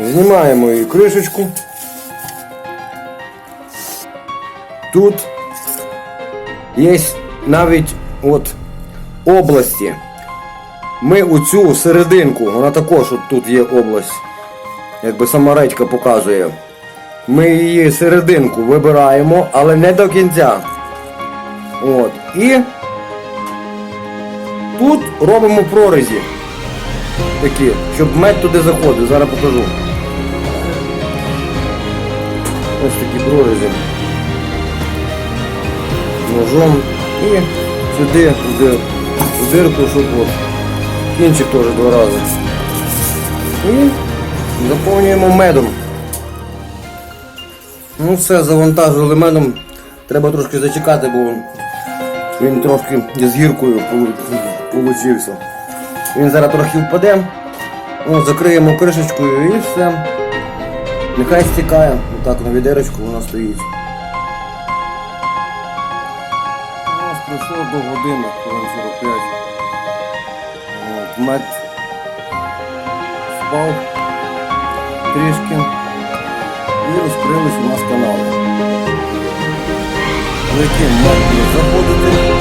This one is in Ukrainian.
Знімаємо її кришечку. Тут є навіть от області. Ми у цю серединку, вона також от тут є область, якби сама редька показує. Ми її серединку вибираємо, але не до кінця. От. І тут робимо прорізі. Такі, щоб мед туди заходив. Зараз покажу. Ось такі прорізі. Ножом і сюди, в в дирку, щоб от. Кінчик теж два рази. І заповнюємо медом. Ну все, завантажили медом. Треба трошки зачекати, бо він трошки з гіркою получився. Він зараз трохи впаде. О, закриємо кришечкою і все. Нехай стікає. Отак на відерочку вона стоїть. У нас пройшло до години, 45. От, мед спав трішки. І розкрились у нас канали. В які мед буде заходити.